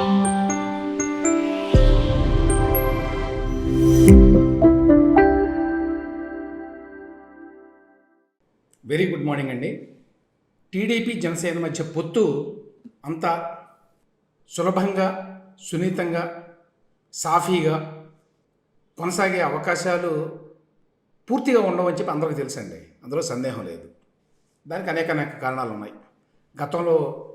Very good morning అండి. TDP Janasena మధ్య పొత్తు అంత సులభంగా సున్నితంగా సాఫీగా కొనసాగే అవకాశాలు పూర్తిగా ఉండవని చెప్పి అందరికీ తెలుసండి. అందులో సందేహం లేదు. దానికి అనేక అనేక కారణాలు ఉన్నాయి. గతంలో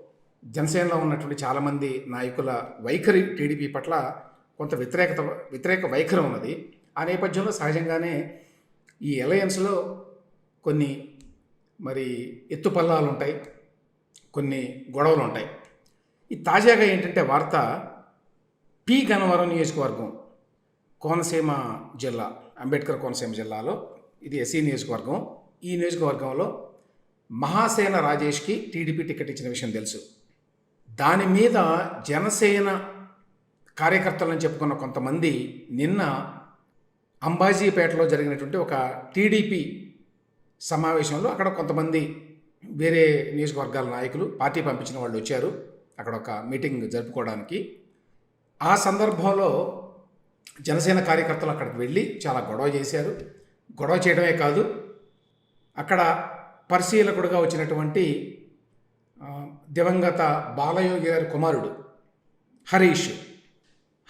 జనసేనలో ఉన్నటువంటి చాలామంది నాయకుల వైఖరి టీడీపీ పట్ల కొంత వ్యతిరేకత వ్యతిరేక వైఖరి ఉన్నది. ఆ నేపథ్యంలో సహజంగానే ఈ అలయన్స్లో కొన్ని మరి ఎత్తుపల్లాలు ఉంటాయి కొన్ని గొడవలు ఉంటాయి. ఈ తాజాగా ఏంటంటే వార్త పి గన్నవరం నియోజకవర్గం కోనసీమ జిల్లా అంబేద్కర్ కోనసీమ జిల్లాలో ఇది ఎస్సీ నియోజకవర్గం. ఈ నియోజకవర్గంలో మహాసేన రాజేష్కి టీడీపీ టికెట్ ఇచ్చిన విషయం తెలుసు. దాని మీద జనసేన కార్యకర్తలను చెప్పుకున్న కొంతమంది నిన్న అంబాజీపేటలో జరిగినటువంటి ఒక టీడీపీ సమావేశంలో అక్కడ కొంతమంది వేరే నియోజకవర్గాల నాయకులు పార్టీ పంపించిన వాళ్ళు వచ్చారు. అక్కడ ఒక మీటింగ్ జరుపుకోవడానికి. ఆ సందర్భంలో జనసేన కార్యకర్తలు అక్కడికి వెళ్ళి చాలా గొడవ చేశారు. గొడవ చేయడమే కాదు అక్కడ పరిశీలకుడుగా వచ్చినటువంటి దివంగత బాలయోగి గారి కుమారుడు హరీష్.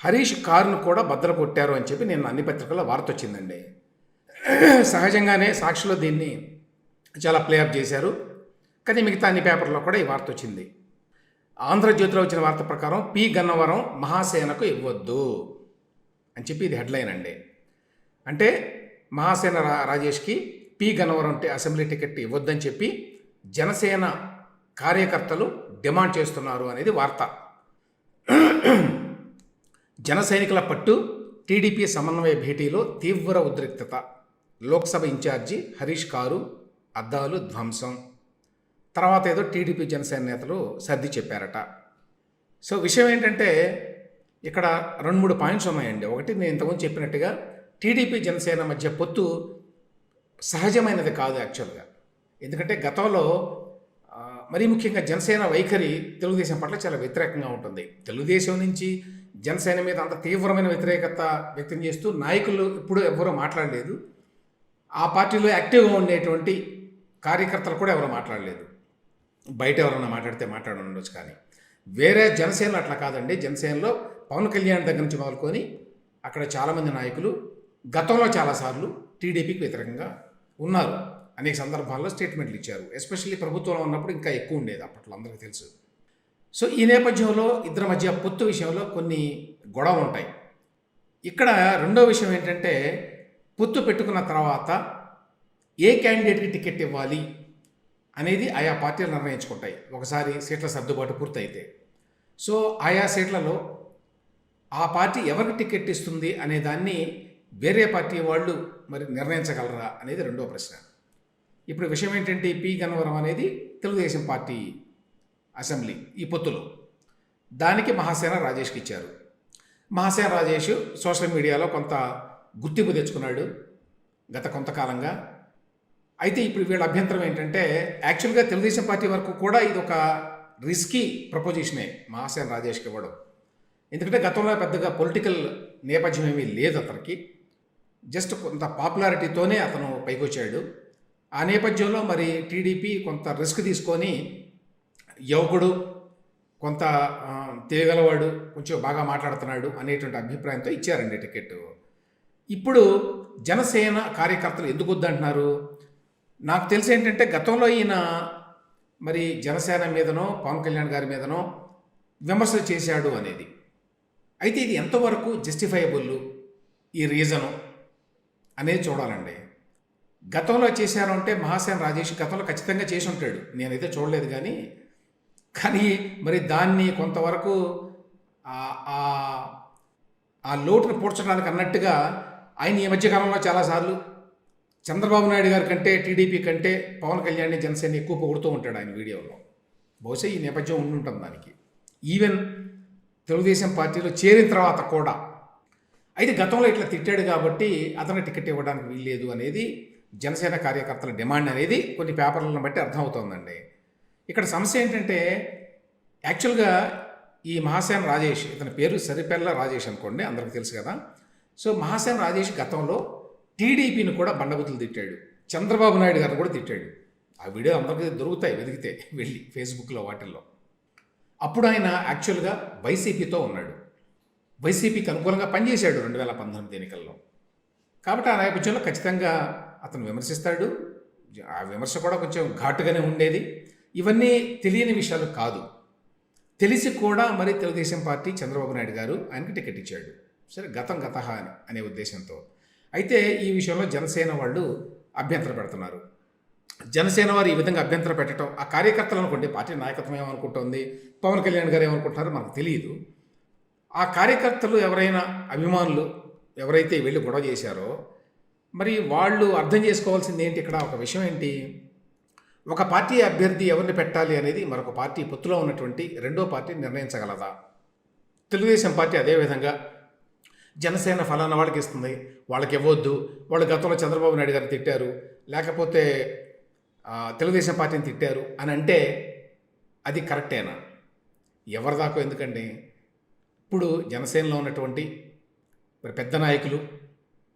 హరీష్ కారును కూడా బద్దలు కొట్టారు అని చెప్పి నేను అన్ని పత్రికల్లో వార్త వచ్చిందండి. సహజంగానే సాక్షిలో దీన్ని చాలా ప్లేఅప్ చేశారు. కానీ మిగతా అన్ని పేపర్లో కూడా ఈ వార్త వచ్చింది. ఆంధ్రజ్యోతిలో వచ్చిన వార్త ప్రకారం పి గన్నవరం మహాసేనకు ఇవ్వద్దు అని చెప్పి ఇది హెడ్లైన్ అండి. అంటే మహాసేన రా రాజేష్కి పి గన్నవరం అసెంబ్లీ టికెట్ ఇవ్వద్దని చెప్పి జనసేన కార్యకర్తలు డిమాండ్ చేస్తున్నారు అనేది వార్త. జన సైనికుల పట్టు టీడీపీ సమన్వయ భేటీలో తీవ్ర ఉద్రిక్తత. లోక్సభ ఇన్ఛార్జి హరీష్ కారు అద్దాలు ధ్వంసం. తర్వాత ఏదో టీడీపీ జనసేన నేతలు సర్ది చెప్పారట. సో విషయం ఏంటంటే ఇక్కడ రెండు మూడు పాయింట్స్ ఉన్నాయండి. ఒకటి నేను ఇంతకుముందు చెప్పినట్టుగా టీడీపీ జనసేన మధ్య పొత్తు సహజమైనది కాదు యాక్చువల్గా. ఎందుకంటే గతంలో మరీ ముఖ్యంగా జనసేన వైఖరి తెలుగుదేశం పట్ల చాలా వ్యతిరేకంగా ఉంటుంది. తెలుగుదేశం నుంచి జనసేన మీద అంత తీవ్రమైన వ్యతిరేకత వ్యక్తం చేస్తూ నాయకులు ఇప్పుడు ఎవ్వరూ మాట్లాడలేదు. ఆ పార్టీలో యాక్టివ్గా ఉండేటువంటి కార్యకర్తలు కూడా ఎవరు మాట్లాడలేదు. బయట ఎవరన్నా మాట్లాడితే మాట్లాడి ఉండొచ్చు కానీ. వేరే జనసేనలో అట్లా కాదండి. జనసేనలో పవన్ కళ్యాణ్ దగ్గర నుంచి మొదలుకొని అక్కడ చాలామంది నాయకులు గతంలో చాలాసార్లు టీడీపీకి వ్యతిరేకంగా ఉన్నారు. అనేక సందర్భాల్లో స్టేట్మెంట్లు ఇచ్చారు. ఎస్పెషల్లీ ప్రభుత్వంలో ఉన్నప్పుడు ఇంకా ఎక్కువ ఉండేది అప్పట్లో అందరికీ తెలుసు. సో ఈ నేపథ్యంలో ఇద్దరి మధ్య పొత్తు విషయంలో కొన్ని గొడవ ఉంటాయి. ఇక్కడ రెండో విషయం ఏంటంటే పొత్తు పెట్టుకున్న తర్వాత ఏ క్యాండిడేట్కి టికెట్ ఇవ్వాలి అనేది ఆయా పార్టీలు నిర్ణయించుకుంటాయి. ఒకసారి సీట్ల సర్దుబాటు పూర్తయితే. సో ఆయా సీట్లలో ఆ పార్టీ ఎవరికి టికెట్ ఇస్తుంది అనే దాన్ని వేరే పార్టీ వాళ్ళు మరి నిర్ణయించగలరా అనేది రెండో ప్రశ్న. ఇప్పుడు విషయం ఏంటంటే పి గన్నవరం అనేది తెలుగుదేశం పార్టీ అసెంబ్లీ ఈ పొత్తులో. దానికి మహాసేన రాజేష్కి ఇచ్చారు. మహాసేన రాజేష్ సోషల్ మీడియాలో కొంత గుర్తింపు తెచ్చుకున్నాడు గత కొంతకాలంగా. అయితే ఇప్పుడు వీళ్ళ అభ్యంతరం ఏంటంటే యాక్చువల్గా తెలుగుదేశం పార్టీ వరకు కూడా ఇది ఒక రిస్కీ ప్రపోజిషనే మహాసేన రాజేష్కి ఇవ్వడం. ఎందుకంటే గతంలో పెద్దగా పొలిటికల్ నేపథ్యం ఏమీ లేదు అతనికి. జస్ట్ కొంత పాపులారిటీతోనే అతను పైకొచ్చాడు. ఆ నేపథ్యంలో మరి టీడీపీ కొంత రిస్క్ తీసుకొని యువకుడు కొంత ఆ, తెలియగలవాడు కొంచెం బాగా మాట్లాడుతున్నాడు అనేటువంటి అభిప్రాయంతో ఇచ్చారండి టికెట్. ఇప్పుడు జనసేన కార్యకర్తలు ఎందుకు వద్దంటున్నారు? నాకు తెలిసి ఏంటంటే గతంలో ఈయన మరి జనసేన మీదనో పవన్ కళ్యాణ్ గారి మీదనో విమర్శలు చేశాడు అనేది. అయితే ఇది ఎంతవరకు జస్టిఫైబుల్ ఈ రీజను అనేది చూడాలండి. గతంలో చేశారు అంటే మహాసేన రాజేష్ గతంలో ఖచ్చితంగా చేసి ఉంటాడు. నేనైతే చూడలేదు కానీ కానీ మరి దాన్ని కొంతవరకు ఆ- లోటును పూడ్చడానికి అన్నట్టుగా ఆయన ఈ మధ్యకాలంలో చాలాసార్లు చంద్రబాబు నాయుడు గారి కంటే టీడీపీ కంటే పవన్ కళ్యాణ్ జనసేన ఎక్కువ పొగుడుతూ ఉంటాడు ఆయన వీడియోలో. బహుశా ఈ నేపథ్యం ఉండి ఉంటుంది దానికి. ఈవెన్ తెలుగుదేశం పార్టీలో చేరిన తర్వాత కూడా. అయితే గతంలో ఇట్లా తిట్టాడు కాబట్టి అతను టికెట్ ఇవ్వడానికి వీల్లేదు అనేది జనసేన కార్యకర్తల డిమాండ్ అనేది కొన్ని పేపర్లను బట్టి అర్థమవుతోందండి. ఇక్కడ సమస్య ఏంటంటే యాక్చువల్గా ఈ మహాసేన రాజేష్ ఇతని పేరు సరిపెల్ల రాజేష్ అనుకోండి అందరికి తెలుసు కదా. సో మహాసేన రాజేష్ గతంలో టీడీపీని కూడా బండబుతులు తిట్టాడు. చంద్రబాబు నాయుడు గారిని కూడా తిట్టాడు. ఆ వీడియో అందరికీ దొరుకుతాయి వెతికితే వెళ్ళి ఫేస్బుక్లో వాటిల్లో. అప్పుడు ఆయన యాక్చువల్గా వైసీపీతో ఉన్నాడు. వైసీపీకి అనుకూలంగా పనిచేశాడు రెండు వేల పంతొమ్మిది ఎన్నికల్లో. కాబట్టి ఆ నేపథ్యంలో ఖచ్చితంగా అతను విమర్శిస్తాడు. ఆ విమర్శ కూడా కొంచెం ఘాటుగానే ఉండేది. ఇవన్నీ తెలియని విషయాలు కాదు. తెలిసి కూడా మరి తెలుగుదేశం పార్టీ చంద్రబాబు నాయుడు గారు ఆయనకి టికెట్ ఇచ్చాడు. సరే గతం గత అని అనే ఉద్దేశంతో. అయితే ఈ విషయంలో జనసేన వాళ్ళు అభ్యంతర పెడుతున్నారు. జనసేన వారు ఈ విధంగా అభ్యంతర పెట్టడం ఆ కార్యకర్తలు అనుకోండి పార్టీ నాయకత్వం ఏమనుకుంటుంది పవన్ కళ్యాణ్ గారు ఏమనుకుంటున్నారో మనకు తెలియదు. ఆ కార్యకర్తలు ఎవరైనా అభిమానులు ఎవరైతే వెళ్ళి గొడవ చేశారో మరి వాళ్ళు అర్థం చేసుకోవాల్సింది ఏంటి? ఇక్కడ ఒక విషయం ఏంటి? ఒక పార్టీ అభ్యర్థి ఎవరిని పెట్టాలి అనేది మరొక పార్టీ పొత్తులో ఉన్నటువంటి రెండో పార్టీ నిర్ణయించగలదా? తెలుగుదేశం పార్టీ అదేవిధంగా జనసేన ఫలానా వాళ్ళకి ఇస్తుంది. వాళ్ళకి ఇవ్వద్దు. వాళ్ళు గతంలో చంద్రబాబు నాయుడు గారు తిట్టారు. లేకపోతే తెలుగుదేశం పార్టీని తిట్టారు అని అంటే అది కరెక్టేనా? ఎవరిదాకో ఎందుకండి? ఇప్పుడు జనసేనలో ఉన్నటువంటి మరి పెద్ద నాయకులు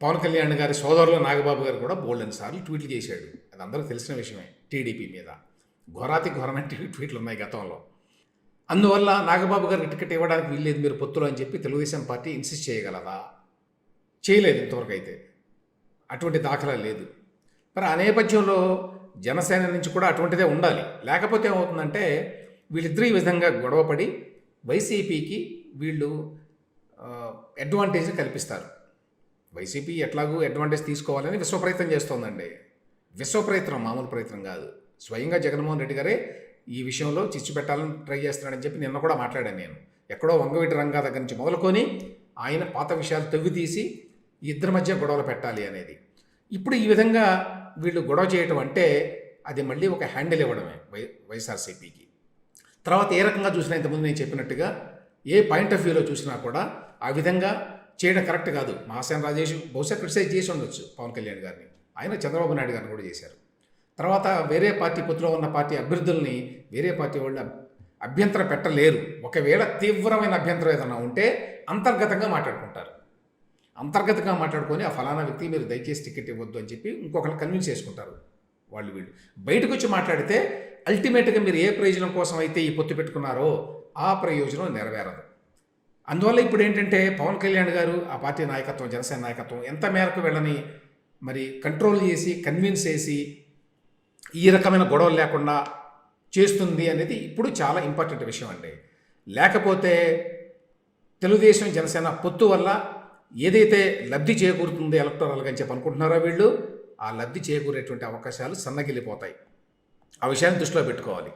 పవన్ కళ్యాణ్ గారి సోదరులు నాగబాబు గారు కూడా బోల్డెన్ సార్లు ట్వీట్లు చేశాడు. అది అందరూ తెలిసిన విషయమే టీడీపీ మీద. ఘోరాతి ఘోరమైన ట్వీట్లు ఉన్నాయి గతంలో. అందువల్ల నాగబాబు గారికి టికెట్ ఇవ్వడానికి వీల్లేదు మీరు పొత్తులు అని చెప్పి తెలుగుదేశం పార్టీ ఇన్సిస్ట్ చేయగలదా? చేయలేదు ఇంతవరకు అయితే. అటువంటి దాఖలా లేదు. మరి ఆ నేపథ్యంలో జనసేన నుంచి కూడా అటువంటిదే ఉండాలి. లేకపోతే ఏమవుతుందంటే వీళ్ళిద్దరూ ఈ విధంగా గొడవపడి వైసీపీకి వీళ్ళు అడ్వాంటేజ్ కల్పిస్తారు. వైసీపీ ఎట్లాగూ అడ్వాంటేజ్ తీసుకోవాలని విశ్వ ప్రయత్నం చేస్తోందండి. విశ్వ ప్రయత్నం మామూలు ప్రయత్నం కాదు. స్వయంగా జగన్మోహన్ రెడ్డి గారే ఈ విషయంలో చిచ్చు పెట్టాలని ట్రై చేస్తున్నాడని చెప్పి నిన్న కూడా మాట్లాడాను నేను. ఎక్కడో వంగవీటి రంగా దగ్గర నుంచి మొదలుకొని ఆయన పాత విషయాలు తవ్వి తీసి ఇద్దరి మధ్య గొడవలు పెట్టాలి అనేది. ఇప్పుడు ఈ విధంగా వీళ్ళు గొడవ చేయటం అంటే అది మళ్ళీ ఒక హ్యాండిల్ ఇవ్వడమే వై వైఎస్ఆర్సీపీకి. తర్వాత ఏ రకంగా చూసినా ఇంతకుముందు నేను చెప్పినట్టుగా ఏ పాయింట్ ఆఫ్ వ్యూలో చూసినా కూడా ఆ విధంగా చేయడం కరెక్ట్ కాదు. మహాసేన రాజేష్ బహుశా క్రిటిసైజ్ చేసి ఉండొచ్చు పవన్ కళ్యాణ్ గారిని. ఆయన చంద్రబాబు నాయుడు గారిని కూడా చేశారు. తర్వాత వేరే పార్టీ పొత్తులో ఉన్న పార్టీ అభ్యర్థుల్ని వేరే పార్టీ వాళ్ళు అభ్యంతరం పెట్టలేరు. ఒకవేళ తీవ్రమైన అభ్యంతరం ఏదైనా ఉంటే అంతర్గతంగా మాట్లాడుకుంటారు. అంతర్గతంగా మాట్లాడుకొని ఆ ఫలానా వ్యక్తి మీరు దయచేసి టికెట్ ఇవ్వద్దు అని చెప్పి ఇంకొకరు కన్విన్స్ చేసుకుంటారు వాళ్ళు వీళ్ళు. బయటకు వచ్చి మాట్లాడితే అల్టిమేట్గా మీరు ఏ ప్రయోజనం కోసం అయితే ఈ పొత్తు పెట్టుకున్నారో ఆ ప్రయోజనం నెరవేరదు. అందువల్ల ఇప్పుడు ఏంటంటే పవన్ కళ్యాణ్ గారు ఆ పార్టీ నాయకత్వం జనసేన నాయకత్వం ఎంత మేరకు వెళ్ళని మరి కంట్రోల్ చేసి కన్విన్స్ చేసి ఈ రకమైన గొడవలు లేకుండా చేస్తుంది అనేది ఇప్పుడు చాలా ఇంపార్టెంట్ విషయం అండి. లేకపోతే తెలుగుదేశం జనసేన పొత్తు వల్ల ఏదైతే లబ్ధి చేకూరుతుంది ఎలక్టోరల్గా అని చెప్పి అనుకుంటున్నారో వీళ్ళు? ఆ లబ్ధి చేకూరేటువంటి అవకాశాలు సన్నగిల్లిపోతాయి. ఆ విషయాన్ని దృష్టిలో పెట్టుకోవాలి.